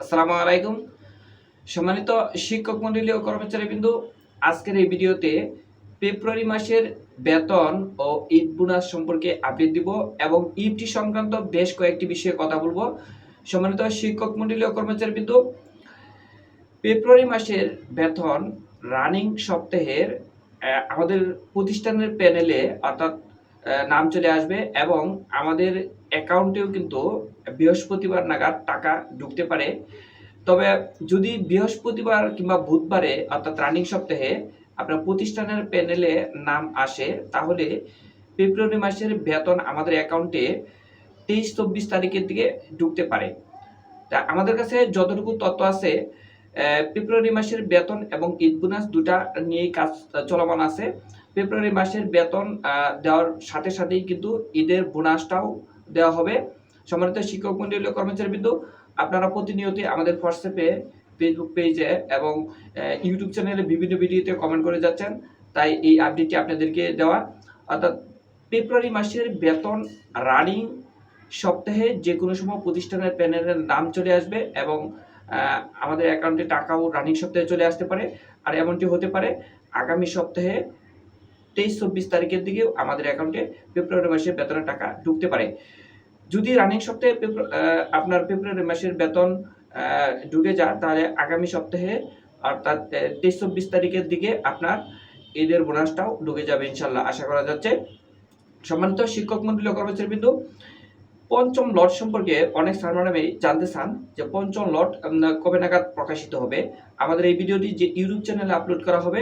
আসসালামু আলাইকুম। সম্মানিত শিক্ষক মন্ডলী ও কর্মচারী বিন্দু, আজকের এই ভিডিওতে ফেব্রুয়ারি মাসের বেতন ও ঈদ বোনাস সম্পর্কে আপডেট দিব এবং ইফটি সংক্রান্ত বেশ কয়েকটি বিষয়ে কথা বলব। সম্মানিত শিক্ষক মন্ডলী ও কর্মচারী বিন্দু, ফেব্রুয়ারি মাসের বেতন রানিং সপ্তাহের আমাদের প্রতিষ্ঠানের প্যানেলে অর্থাৎ নাম চলে আসবে এবং আমাদের অ্যাকাউন্টেও কিন্তু বৃহস্পতিবার নাগাদ টাকা ঢুকতে পারে। তবে যদি বৃহস্পতিবার কিংবা বুধবারে অর্থাৎ রানিং সপ্তাহে আপনার প্রতিষ্ঠানের প্যানেলে নাম আসে, তাহলে ফেব্রুয়ারি মাসের বেতন আমাদের অ্যাকাউন্টে তেইশ, চব্বিশ তারিখের দিকে ঢুকতে পারে। তা আমাদের কাছে যতটুকু তথ্য আছে ফেব্রুয়ারি মাসের বেতন এবং ঈদ বোনাস দুটা নিয়েই কাজ চলমান আছে। ফেব্রুয়ারি মাসের বেতন দেওয়ার সাথে সাথেই কিন্তু ঈদের বোনাসটাও দেওয়া হবে। সম্মানিত শিক্ষক মন্ডলীয় কর্মচারী বিন্দু আপনারা প্রতিনিয়তই আমাদের হোয়াটসঅ্যাপে ফেসবুক পেজে এবং ইউটিউব চ্যানেলে বিভিন্ন ভিডিওতে কমেন্ট করে যাচ্ছেন। তাই এই আপডেটটি আপনাদেরকে দেওয়া। অর্থাৎ ফেব্রুয়ারি মাসের বেতন রানিং সপ্তাহে যে কোনো সময় প্রতিষ্ঠানের প্যানেলের নাম চলে আসবে এবং আমাদের অ্যাকাউন্টে টাকাও রানিং সপ্তাহে চলে আসতে পারে। আর এমনটি হতে পারে, আগামী সপ্তাহে তেইশ চব্বিশ তারিখের দিকেও আমাদের অ্যাকাউন্টে ফেব্রুয়ারি মাসের বেতনের টাকা ঢুকতে পারে। যদি রানিং সপ্তাহে আপনার ফেব্রুয়ারি মাসের বেতন ঢুকে যায়, তাহলে আগামী সপ্তাহে অর্থাৎ তেইশ চব্বিশ তারিখের দিকে আপনার ঈদের বোনাসটাও ঢুকে যাবে ইনশাল্লাহ আশা করা যাচ্ছে। সম্মানিত শিক্ষক মন্ডলী কর্মচারী বিন্দু পঞ্চম লট সম্পর্কে অনেক স্যার ম্যাডামই জানতে চান যে পঞ্চম লট কবে নাগাদ প্রকাশিত হবে। আমাদের এই ভিডিওটি যে ইউটিউব চ্যানেলে আপলোড করা হবে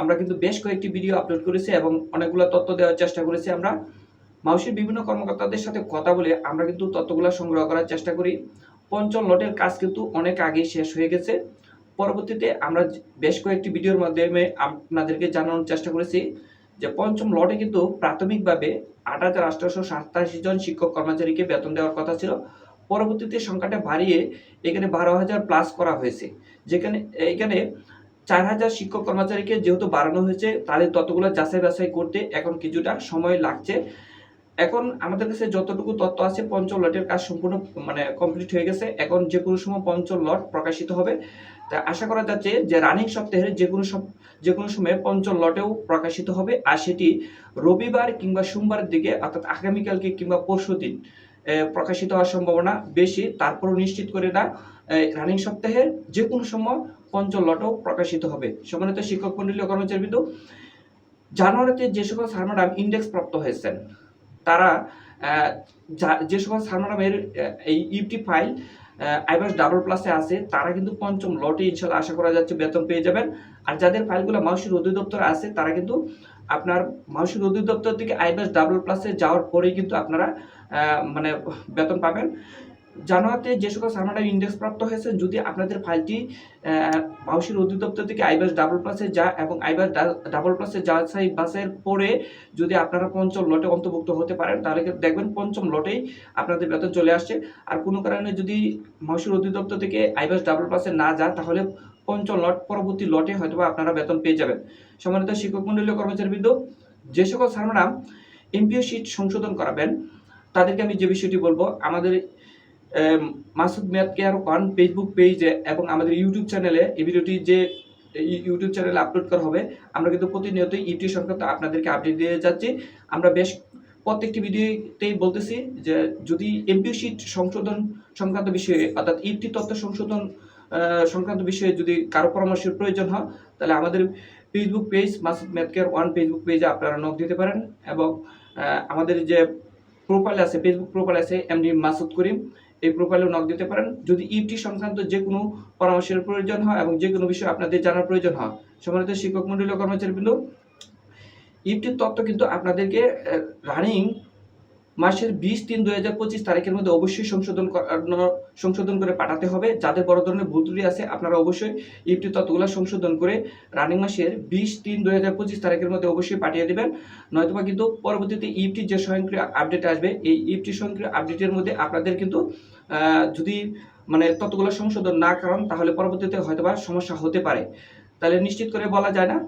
আমরা কিন্তু বেশ কয়েকটি ভিডিও আপলোড করেছি এবং অনেকগুলো তথ্য দেওয়ার চেষ্টা করেছি আমরা। মাউসির বিভিন্ন কর্মকর্তাদের সাথে কথা বলে আমরা কিন্তু তথ্যগুলো সংগ্রহ করার চেষ্টা করি। পঞ্চম লটের কাজ কিন্তু অনেক আগেই শেষ হয়ে গেছে। পরবর্তীতে আমরা বেশ কয়েকটি ভিডিওর মাধ্যমে আপনাদেরকে জানানোর চেষ্টা করেছি যে পঞ্চম লটে কিন্তু প্রাথমিকভাবে আট হাজার আঠারোশো সাতাশি জন শিক্ষক কর্মচারীকে বেতন দেওয়ার কথা ছিল। পরবর্তীতে সংখ্যাটা বাড়িয়ে এখানে বারো হাজার প্লাস করা হয়েছে। যেখানে, এখানে চার হাজার শিক্ষক কর্মচারীকে যেহেতু বাড়ানো হয়েছে তাদের ততগুলো যাচাই বাছাই করতে এখন কিছুটা সময় লাগছে। এখন আমাদের কাছে যতটুকু তথ্য আছে, পঞ্চম লটের কাজ সম্পূর্ণ মানে কমপ্লিট হয়ে গেছে। এখন যে কোনো সময় পঞ্চম লট প্রকাশিত হবে। তা আশা করা যাচ্ছে যে রানিং সপ্তাহের যে কোনো সব যে কোনো সময়ে পঞ্চম লটেও প্রকাশিত হবে। আর সেটি রবিবার কিংবা সোমবারের দিকে, অর্থাৎ আগামীকালকে কিংবা পরশু দিন প্রকাশিত হওয়ার সম্ভাবনা বেশি। তারপরও নিশ্চিত করে না রানিং সপ্তাহের যে কোনো সময় পঞ্চম লটও প্রকাশিত হবে। সম্মানিত শিক্ষক মন্ডলী ও কর্মচারীবৃন্দ, জানুয়ারিতে যে সকল স্যার ইন্ডেক্স প্রাপ্ত হয়েছেন, তারা যা- সকল স্যার এই ইউটি ফাইল আইবাস ডাবল প্লাসে আছে, তারা কিন্তু পঞ্চম লটে ইনশাল্লাহ আশা করা যাচ্ছে বেতন পেয়ে যাবেন। আর যাদের ফাইলগুলো মাউসির অধিদপ্তরে আছে, তারা কিন্তু আপনার মাউসির অধিদপ্তর থেকে আইবাস ডাবল প্লাসে যাওয়ার পরেই কিন্তু আপনারা মানে বেতন পাবেন। জানুয়ারিতে যে সকল সার্মাডার ইন্ডেক্স প্রাপ্ত হয়েছে, যদি আপনাদের ফাইলটি মাউসির অধিদপ্তর থেকে আইবাস ডাবল প্লাসে যা এবং আইবাস ডাবল প্লাসে যা যাচাই বাসের পরে যদি আপনারা পঞ্চম লটে অন্তর্ভুক্ত হতে পারেন, তাহলে দেখবেন পঞ্চম লটেই আপনাদের বেতন চলে আসছে। আর কোনো কারণে যদি মাউসির অধিদপ্তর থেকে আইবাস ডাবল প্লাসে না যান তাহলে পঞ্চম লট, পরবর্তী লটে হয়তো আপনারা বেতন পেয়ে যাবেন। সম্মানিত শিক্ষক মন্ডলীয় কর্মচারীবৃন্দ, যে সকল সার্মারা এমপিও শিট সংশোধন করাবেন, তাদেরকে আমি যে বিষয়টি বলব, আমাদের মাসুদ মেয়াদ কেয়ার ওয়ান ফেসবুক পেজে এবং আমাদের ইউটিউব চ্যানেলে এই ভিডিওটি যে ইউটিউব চ্যানেলে আপলোড করা হবে, আমরা কিন্তু প্রতিনিয়তই ইউটিউব সংক্রান্ত আপনাদেরকে আপডেট দিয়ে যাচ্ছি। আমরা বেশ প্রত্যেকটি ভিডিওতেই বলতেছি যে, যদি এমপিও শিট সংশোধন সংক্রান্ত বিষয়ে, অর্থাৎ ইটি তথ্য সংশোধন সংক্রান্ত বিষয়ে যদি কারও পরামর্শের প্রয়োজন হয়, তাহলে আমাদের Facebook page Masud medcare one Facebook পেজে আপনারা নক দিতে পারেন। এবং আমাদের যে প্রোফাইল আছে ফেসবুক প্রোফাইল আছে এমডি মাসুদ করিম এই প্রোফাইলেও নক দিতে পারেন। যদি ইপটি সংক্রান্ত যে কোনো পরামর্শের প্রয়োজন হয় এবং যে কোনো বিষয়ে আপনাদের জানার প্রয়োজন হয়, সম্মানিত শিক্ষক মন্ডলীয় কর্মচারীবৃন্দ ইফটির তত্ত্ব কিন্তু আপনাদেরকে রানিং মাসের বিশ তিন দুই হাজার পঁচিশ তারিখের মধ্যে অবশ্যই সংশোধন সংশোধন করে পাঠাতে হবে। যাদের বড় ধরনের ভুল ত্রুটি আছে, আপনারা অবশ্যই ইফটি তথ্যগুলো সংশোধন করে রানিং মাসের বিশ তিন দুই হাজার পঁচিশ তারিখের মধ্যে অবশ্যই পাঠিয়ে দেবেন। নয়তোবা কিন্তু পরবর্তীতে ইফটির যে স্বয়ংক্রিয় আপডেট আসবে, এই ইফটি স্বয়ংক্রিয় আপডেটের মধ্যে আপনাদের কিন্তু যদি মানে তথ্যগুলো সংশোধন না করেন, তাহলে পরবর্তীতে হয়তোবা সমস্যা হতে পারে। তাহলে নিশ্চিত করে বলা যায় না।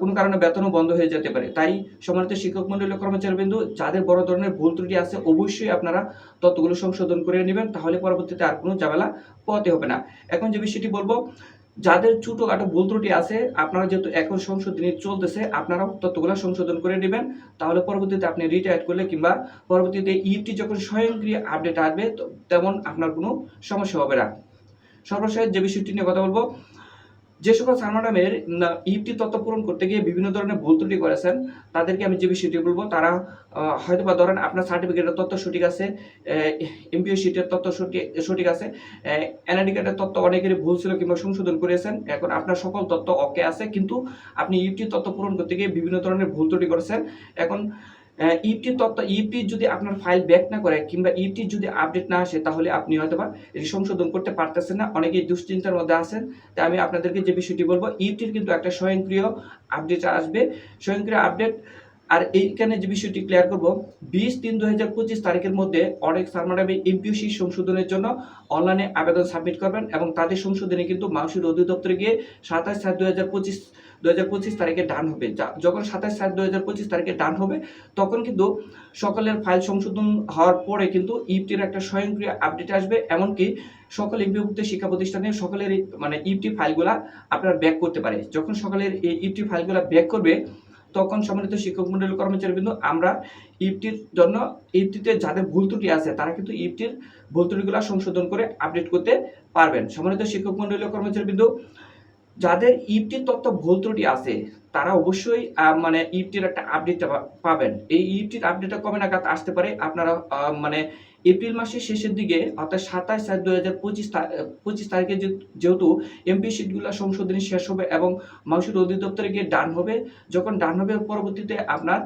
কোনো কারণে বেতনও বন্ধ হয়ে যেতে পারে। তাই সম্মানিত শিক্ষক মন্ডলী কর্মচারীবৃন্দু, যাদের বড় ধরনের ভুল ত্রুটি আছে, অবশ্যই আপনারা তথ্যগুলো সংশোধন করে নেবেন, তাহলে পরবর্তীতে আর কোনো ঝামেলা পোয়াতে হবে না। এখন যে বিষয়টি বলব, যাদের ছোটোখাটো ভুল ত্রুটি আছে, আপনারা যেহেতু এখন সংশোধনী চলতেছে, আপনারাও তথ্যগুলো সংশোধন করে নেবেন। তাহলে পরবর্তীতে আপনি রিটায়ার করলে কিংবা পরবর্তীতে ইএফটি যখন স্বয়ংক্রিয় আপডেট আসবে তেমন আপনার কোনো সমস্যা হবে না। সর্বশেষ যে বিষয়টি নিয়ে কথা বলব যে সকল স্যার ম্যাডামের ইফটি তথ্য পূরণ করতে গিয়ে বিভিন্ন ধরনের ভুল ত্রুটি করেছেন, তাদেরকে আমি যে বিষয়টি বলব, তারা হয়তো বা ধরেন আপনার সার্টিফিকেটের তথ্য সঠিক আছে এমপিও শিটের তথ্য সঠিক আছে এনআইডি কার্ডের তথ্য অনেকেরই ভুল ছিল কিংবা সংশোধন করেছেন, এখন আপনার সকল তথ্য ওকে আছে, কিন্তু আপনি ইফটি তথ্য পূরণ করতে গিয়ে বিভিন্ন ধরনের ভুল ত্রুটি করেছেন, এখন ইফটি তথ্য ইফটি যদি আপনার ফাইল ব্যাক না করে কিংবা ইফটি যদি আপডেট না আসে, তাহলে আপনি হয়তো বা এটি সংশোধন করতে পারতেছেন না। অনেকেই দুশ্চিন্তার মধ্যে আছেন। তাই আমি আপনাদেরকে যে বিষয়টি বলব ইফটির কিন্তু একটা স্বয়ংক্রিয় আপডেট আসবে। স্বয়ংক্রিয় আপডেট আর এইখানে যে বিষয়টি ক্লিয়ার করব, বিশ তিন দুই হাজার পঁচিশ তারিখের মধ্যে অনেক সারমাডামে এমপিওসি সংশোধনের জন্য অনলাইনে আবেদন সাবমিট করবেন এবং তাদের সংশোধনে কিন্তু মাংসের অধিদপ্তরে গিয়ে সাতাশ সাত দুই হাজার পঁচিশ দু হাজার পঁচিশ তারিখে ডান হবে। যখন সাতাশ সাত দু তারিখে ডান হবে, তখন কিন্তু সকলের ফাইল সংশোধন হওয়ার পরে কিন্তু ইপটির একটা স্বয়ংক্রিয় আপডেট আসবে। এমনকি সকল এমপিভুক্ত শিক্ষা প্রতিষ্ঠানে সকলের মানে ইপটি ফাইলগুলা আপনার ব্যাক করতে পারে। যখন সকলের এই ইপটি ফাইলগুলা ব্যাক করবে, তখন সম্মানিত শিক্ষক মন্ডলী কর্মচারী বিন্দু, আমরা ইপটির জন্য, ইপটিতে যাদের ভুল ত্রুটি আছে, তারা কিন্তু ইপটির ভুল ত্রুটিগুলো সংশোধন করে আপডেট করতে পারবেন। সম্মানিত শিক্ষক মন্ডলী কর্মচারী বিন্দু যাদের ইপটির তথ্য ভুল ত্রুটি আছে, তারা অবশ্যই মানে ইপটির একটা আপডেট পাবেন। এই ইপটির আপডেটটা কবে নাগাদ আসতে পারে আপনারা মানে এপ্রিল মাসের শেষের দিকে, অর্থাৎ সাতাশ সাত দু হাজার পঁচিশ পঁচিশ তারিখে যেহেতু এমপি সিটগুলো সংশোধনী শেষ হবে এবং মাংসের অধিদপ্তরে গিয়ে ডান হবে, যখন ডান হবে পরবর্তীতে আপনার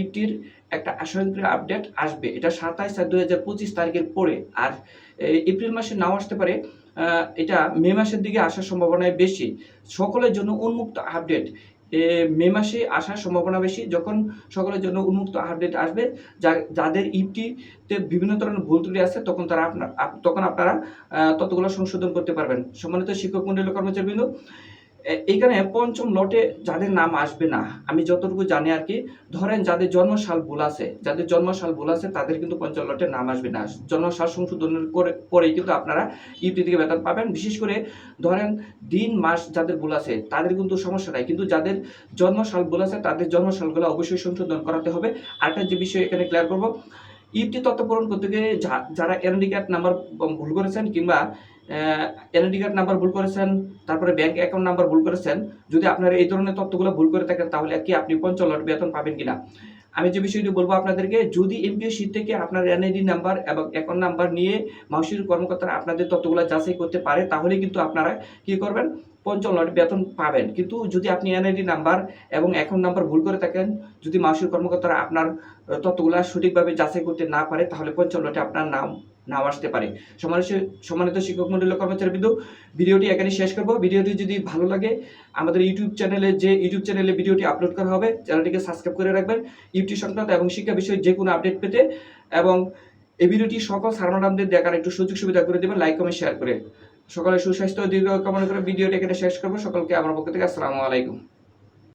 ইপটির একটা স্বয়ংক্রিয় আপডেট আসবে। এটা সাতাশ সাত দু হাজার পঁচিশ তারিখের পরে। আর এপ্রিল মাসে নাও আসতে পারে। এটা মে মাসের দিকে আসার সম্ভাবনায় বেশি। সকলের জন্য উন্মুক্ত আপডেট মে মাসে আসার সম্ভাবনা বেশি। যখন সকলের জন্য উন্মুক্ত আপডেট আসবে যাদের ইপটিতে বিভিন্ন ধরনের ভুল ত্রুটি আছে, তখন তারা আপনার, আপ- তখন আপনারা ততগুলো সংশোধন করতে পারবেন। সম্মানিত শিক্ষক মন্ডলী কর্মচারীবৃন্দ এ- এইখানে পঞ্চম লটে যাদের নাম আসবে না, আমি যতটুকু জানি আর কি, ধরেন যাদের জন্মসাল ভুল আছে, যাদের জন্মসাল ভুল আছে, তাদের কিন্তু পঞ্চম লটে নাম আসবে না। জন্মসাল সংশোধনের পরেই কিন্তু আপনারা ইউপি থেকে বেতন পাবেন। বিশেষ করে ধরেন দিন, মাস যাদের ভুল আছে, তাদের কিন্তু সমস্যা নাই। কিন্তু যাদের জন্মসাল ভুল আছে, তাদের জন্মসালগুলো অবশ্যই সংশোধন করাতে হবে। আরেকটা যে বিষয় এখানে ক্লিয়ার করব, ইউপি তথ্য পূরণ করতে গিয়ে যারা এনআইডি কার্ড নাম্বার ভুল করেছেন কিংবা এনআইডি কার্ড নাম্বার ভুল করেছেন, তারপরে ব্যাংক অ্যাকাউন্ট নাম্বার ভুল করেছেন, যদি আপনারা এই ধরনের তথ্যগুলো ভুল করে থাকেন, তাহলে কি আপনি পঞ্চাশ লট বেতন পাবেন কিনা? আমি যে বিষয়টি বলব আপনাদেরকে, যদি এমপিও থেকে আপনার এনআইডি নাম্বার এবং অ্যাকাউন্ট নাম্বার নিয়ে মাউসির কর্মকর্তারা আপনাদের তথ্যগুলো যাচাই করতে পারে, তাহলে কিন্তু আপনারা কি করবেন? পঞ্চম লট বেতন পাবেন। কিন্তু যদি আপনি এনআইডি নাম্বার এবং অ্যাকাউন্ট নাম্বার ভুল করে থাকেন, যদি মাউসির কর্মকর্তারা আপনার তথ্যগুলো সঠিকভাবে যাচাই করতে না পারে, তাহলে পঞ্চম লটে আপনার নাম নাও আসতে পারে। সম্মানিত সম্মানিত শিক্ষক মন্ডলী কর্মচারী বিন্দু ভিডিওটি এখানে শেষ করব। ভিডিওটি যদি ভালো লাগে, আমাদের ইউটিউব চ্যানেলে যে, ইউটিউব চ্যানেলে ভিডিওটি আপলোড করা হবে, চ্যানেলটিকে সাবস্ক্রাইব করে রাখবেন। ইউটিউব সংক্রান্ত এবং শিক্ষা বিষয়ে যে কোনো আপডেট পেতে এবং এই ভিডিওটি সকল সারমাডামদের দেখার একটু সুযোগ সুবিধা করে দেবেন, লাইক, কমেন্ট, শেয়ার করে। সকলের সুস্বাস্থ্য দীর্ঘ কামনা করে ভিডিওটি এখানে শেষ করব। সকলকে আমার পক্ষ থেকে আসসালামু আলাইকুম।